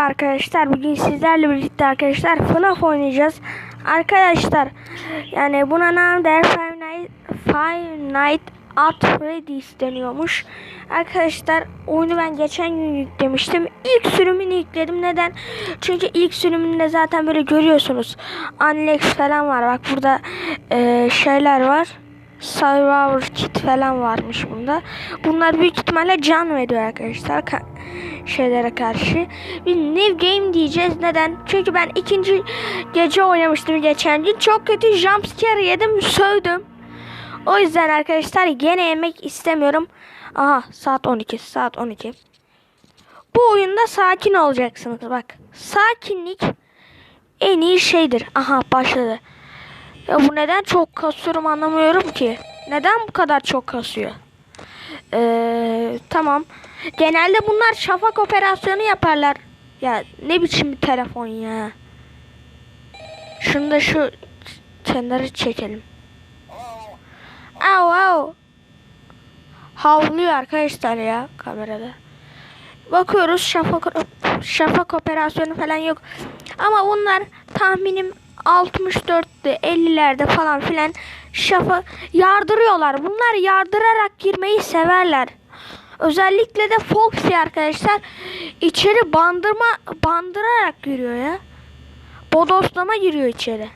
arkadaşlar. Bugün sizlerle birlikte arkadaşlar FNAF oynayacağız. Arkadaşlar yani buna ne der Five Night, Five Night at Freddy's deniyormuş. Arkadaşlar oyunu ben geçen gün yüklemiştim. İlk sürümünü yükledim. Neden? Çünkü ilk sürümünde zaten böyle görüyorsunuz. Unlex falan var. Bak burada e, şeyler var. Survivor kit falan varmış bunda. Bunlar büyük ihtimalle can veriyor arkadaşlar ka- şeylere karşı. Bir new game diyeceğiz. Neden? Çünkü ben ikinci gece oynamıştım geçen gün. Çok kötü jumpscare yedim, sövdüm. O yüzden arkadaşlar gene yemek istemiyorum. Aha saat 12, saat 12. Bu oyunda sakin olacaksınız bak. Sakinlik en iyi şeydir. Aha başladı. Ya bu neden çok kasıyorum anlamıyorum ki. Neden bu kadar çok kasıyor? Ee, tamam. Genelde bunlar şafak operasyonu yaparlar. Ya ne biçim bir telefon ya. Şunu da şu kenarı çekelim. Au au. Havlıyor arkadaşlar ya kamerada. Bakıyoruz şafak şafak operasyonu falan yok. Ama bunlar tahminim 64'te 50'lerde falan filan şafa yardırıyorlar. Bunlar yardırarak girmeyi severler. Özellikle de Foxy arkadaşlar içeri bandırma bandırarak giriyor ya. Bodoslama giriyor içeri.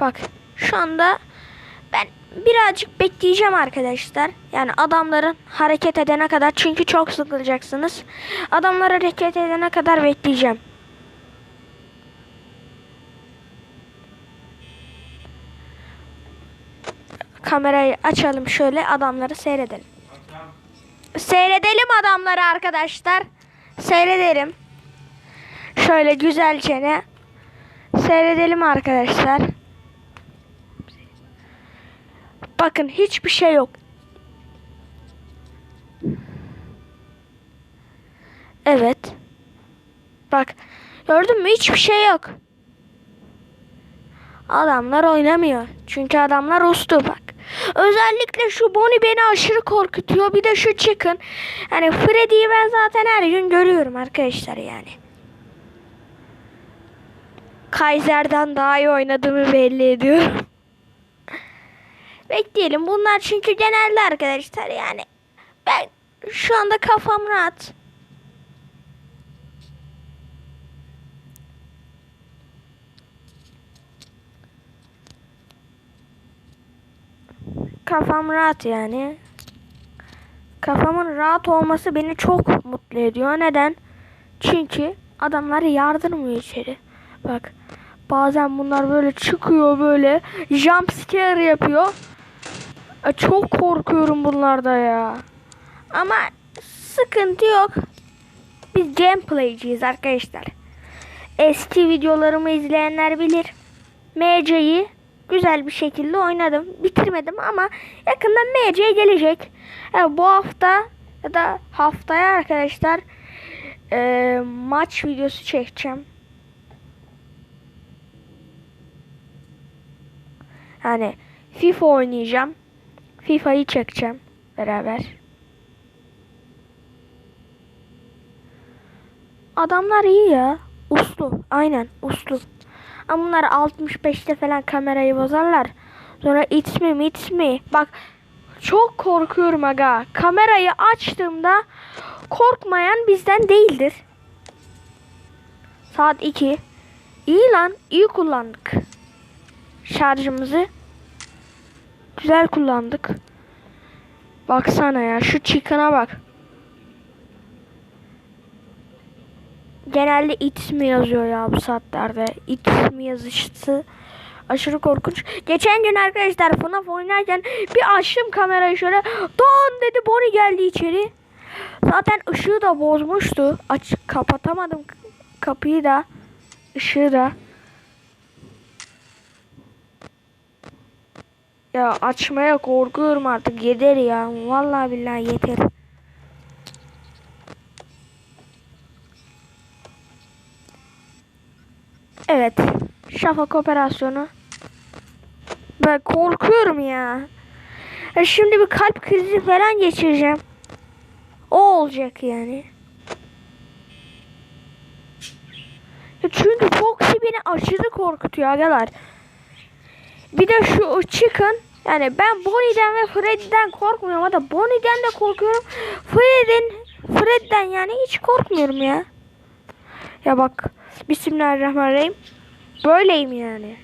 Bak şu anda ben birazcık bekleyeceğim arkadaşlar. Yani adamların hareket edene kadar çünkü çok sıkılacaksınız. Adamlar hareket edene kadar bekleyeceğim. Kamerayı açalım şöyle adamları seyredelim. Seyredelim adamları arkadaşlar. Seyredelim. Şöyle güzelce ne? Seyredelim arkadaşlar. Bakın hiçbir şey yok. Evet. Bak. Gördün mü? Hiçbir şey yok. Adamlar oynamıyor. Çünkü adamlar ustu bak. Özellikle şu Bonnie beni aşırı korkutuyor. Bir de şu Chicken. Yani Freddy'yi ben zaten her gün görüyorum arkadaşlar yani. Kaiser'dan daha iyi oynadığımı belli ediyorum. Bekleyelim. Bunlar çünkü genelde arkadaşlar yani. Ben şu anda kafam rahat. Kafam rahat yani. Kafamın rahat olması beni çok mutlu ediyor. Neden? Çünkü adamlar yardırmıyor içeri. Bak bazen bunlar böyle çıkıyor böyle jump scare yapıyor. E, Çok korkuyorum bunlarda ya. Ama sıkıntı yok. Biz gameplayciyiz arkadaşlar. Eski videolarımı izleyenler bilir. MC'yi güzel bir şekilde oynadım. Bitirmedim ama yakında MC gelecek. Yani bu hafta ya da haftaya arkadaşlar e, maç videosu çekeceğim. Yani FIFA oynayacağım. FIFA'yı çekeceğim beraber. Adamlar iyi ya. Uslu. Aynen uslu. Ama bunlar 65'te falan kamerayı bozarlar. Sonra it's me it's me. Bak çok korkuyorum aga. Kamerayı açtığımda korkmayan bizden değildir. Saat 2. İyi lan. iyi kullandık. Şarjımızı. Güzel kullandık. Baksana ya şu chicken'a bak. Genelde it mi yazıyor ya bu saatlerde. It mi yazışı aşırı korkunç. Geçen gün arkadaşlar FNAF oynarken bir açtım kamerayı şöyle. Don dedi Bonnie geldi içeri. Zaten ışığı da bozmuştu. Aç kapatamadım kapıyı da. ışığı da. Ya açmaya korkuyorum artık. Yeter ya. Vallahi billahi yeter. Evet. Şafak operasyonu. Ben korkuyorum ya. ya. Şimdi bir kalp krizi falan geçireceğim. O olacak yani. Çünkü Foxy beni aşırı korkutuyor agalar. Bir de şu Chicken yani ben Bonnie'den ve Freddy'den korkmuyorum da Bonnie'den de korkuyorum. Freddy'den Freddy'den yani hiç korkmuyorum ya. Ya bak Bismillahirrahmanirrahim. Böyleyim yani.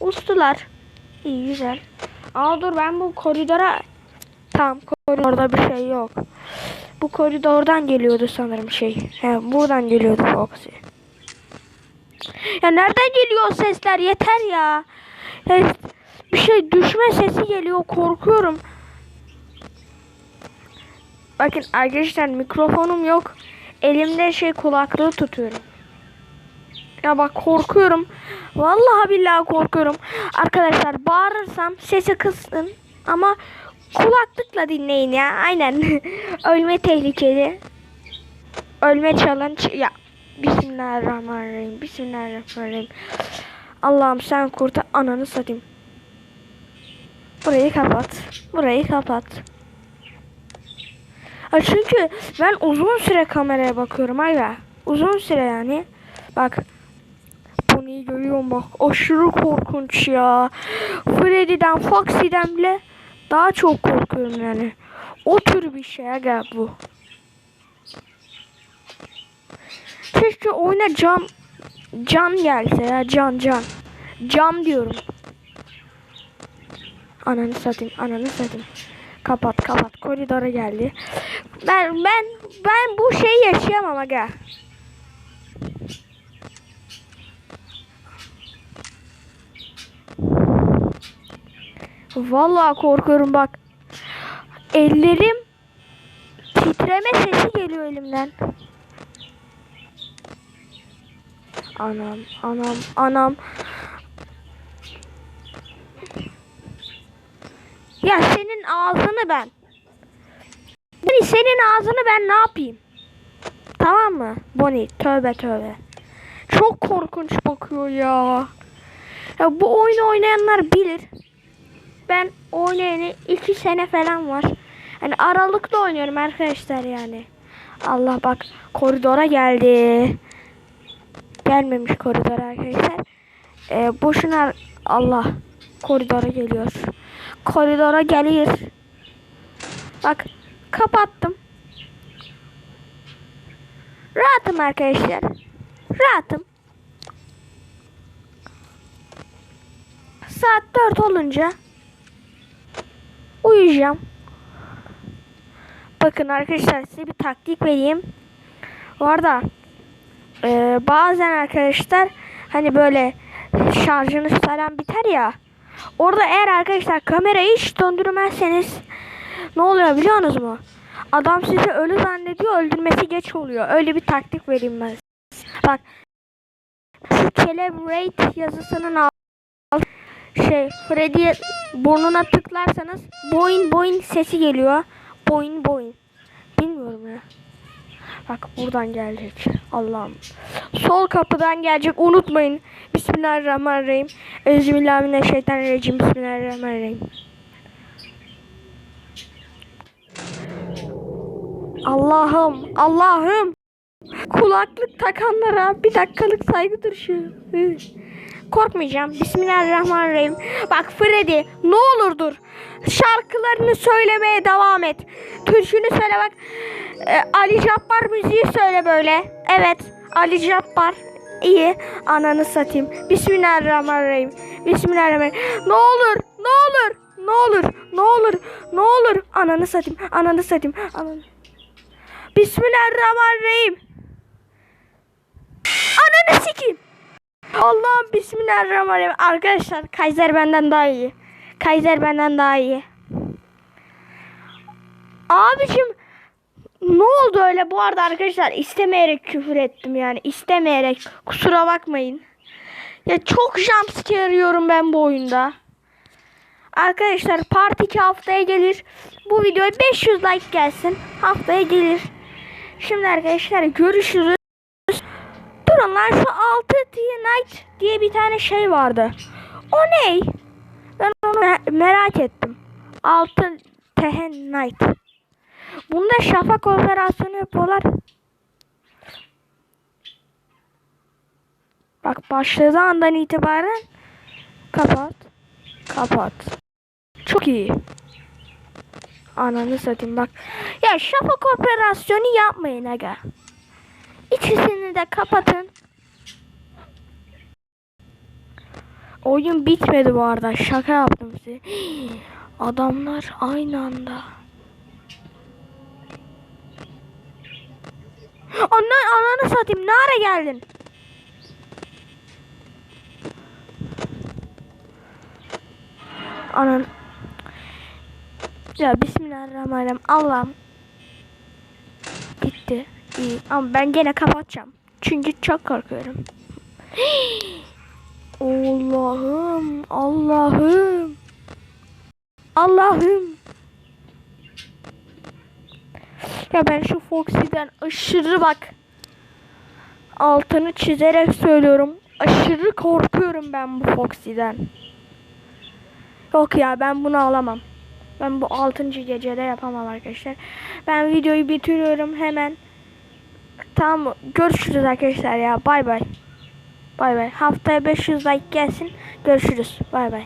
Ustular. İyi güzel. Aa dur ben bu koridora Tamam koridorda bir şey yok. Bu koridordan geliyordu sanırım şey. He, buradan geliyordu Foxy. Ya nereden geliyor sesler? Yeter ya. Bir şey düşme sesi geliyor. Korkuyorum. Bakın arkadaşlar mikrofonum yok. Elimde şey kulaklığı tutuyorum. Ya bak korkuyorum. Vallahi billahi korkuyorum. Arkadaşlar bağırırsam sesi kısın ama kulaklıkla dinleyin ya. Aynen. Ölme tehlikeli. Ölme challenge. Ya Bismillahirrahmanirrahim. Bismillahirrahmanirrahim. Allah'ım sen kurtar ananı satayım. Burayı kapat. Burayı kapat. Ha çünkü ben uzun süre kameraya bakıyorum aga. Uzun süre yani. Bak. Bunu görüyorum bak. Aşırı korkunç ya. Freddy'den, Foxy'den bile daha çok korkuyorum yani. O tür bir şey aga bu. Keşke oyuna cam can gelse ya can can. Cam diyorum. Ananı satayım, ananı satayım. Kapat, kapat. Koridora geldi. Ben ben ben bu şeyi yaşayamam aga. Vallahi korkuyorum bak. Ellerim titreme sesi geliyor elimden. Anam, anam, anam. Ya senin ağzını ben. Bonnie senin ağzını ben ne yapayım? Tamam mı? Bonnie tövbe tövbe. Çok korkunç bakıyor ya. Ya bu oyunu oynayanlar bilir. Ben oynayalı iki sene falan var. Hani aralıklı oynuyorum arkadaşlar yani. Allah bak koridora geldi. Gelmemiş koridora arkadaşlar. Ee, boşuna Allah koridora geliyor. Koridora gelir. Bak kapattım. Rahatım arkadaşlar. Rahatım. Saat 4 olunca uyuyacağım. Bakın arkadaşlar size bir taktik vereyim. Bu arada e, bazen arkadaşlar hani böyle şarjınız falan biter ya. Orada eğer arkadaşlar kamerayı hiç döndürmezseniz ne oluyor biliyor musunuz mu? Adam sizi ölü zannediyor öldürmesi geç oluyor. Öyle bir taktik vereyim ben. Bak şu celebrate yazısının alt şey Freddy burnuna tıklarsanız boing boing sesi geliyor. Boing boing. Bilmiyorum ya. Bak buradan gelecek. Allah'ım. Sol kapıdan gelecek. Unutmayın. Bismillahirrahmanirrahim. Euzubillahimineşşeytanirracim. Bismillahirrahmanirrahim. Allah'ım. Allah'ım. Kulaklık takanlara bir dakikalık saygı duruşu. Korkmayacağım. Bismillahirrahmanirrahim. Bak Freddy ne olur dur. Şarkılarını söylemeye devam et. Türkünü söyle bak. Ee, Ali Cabbar müziği söyle böyle. Evet. Ali Cabbar. İyi. Ananı satayım. Bismillahirrahmanirrahim. Bismillahirrahmanirrahim. Ne olur. Ne olur. Ne olur. Ne olur. Ne olur. Ananı satayım. Ananı satayım. Ananı. Bismillahirrahmanirrahim. Ananı sikeyim. Allah'ım bismillahirrahmanirrahim. Arkadaşlar Kaiser benden daha iyi. Kaiser benden daha iyi. Abicim ne oldu öyle bu arada arkadaşlar istemeyerek küfür ettim yani istemeyerek kusura bakmayın. Ya çok jumpscare arıyorum ben bu oyunda. Arkadaşlar part 2 haftaya gelir. Bu videoya 500 like gelsin. Haftaya gelir. Şimdi arkadaşlar görüşürüz. Durun lan şu 6 T Night diye bir tane şey vardı. O ne? Ben onu me- merak ettim. 6 Tehen Night. Bunda şafak operasyonu yapıyorlar. Bak başladığı andan itibaren kapat. Kapat. Çok iyi. Ananı satayım bak. Ya şafak operasyonu yapmayın aga. İkisini de kapatın. Oyun bitmedi bu arada. Şaka yaptım size. Adamlar aynı anda. Anne ananı satayım. Ne ara geldin? Anan. Ya Bismillahirrahmanirrahim. Allah'ım. Gitti. İyi. Ama ben gene kapatacağım. Çünkü çok korkuyorum. Allah'ım. Allah'ım. Allah'ım. Ya ben şu Foxy'den aşırı bak. Altını çizerek söylüyorum. Aşırı korkuyorum ben bu Foxy'den. Yok ya ben bunu alamam. Ben bu 6. gecede yapamam arkadaşlar. Ben videoyu bitiriyorum hemen. Tamam görüşürüz arkadaşlar ya. Bay bay. Bay bay. Haftaya 500 like gelsin. Görüşürüz. Bay bay.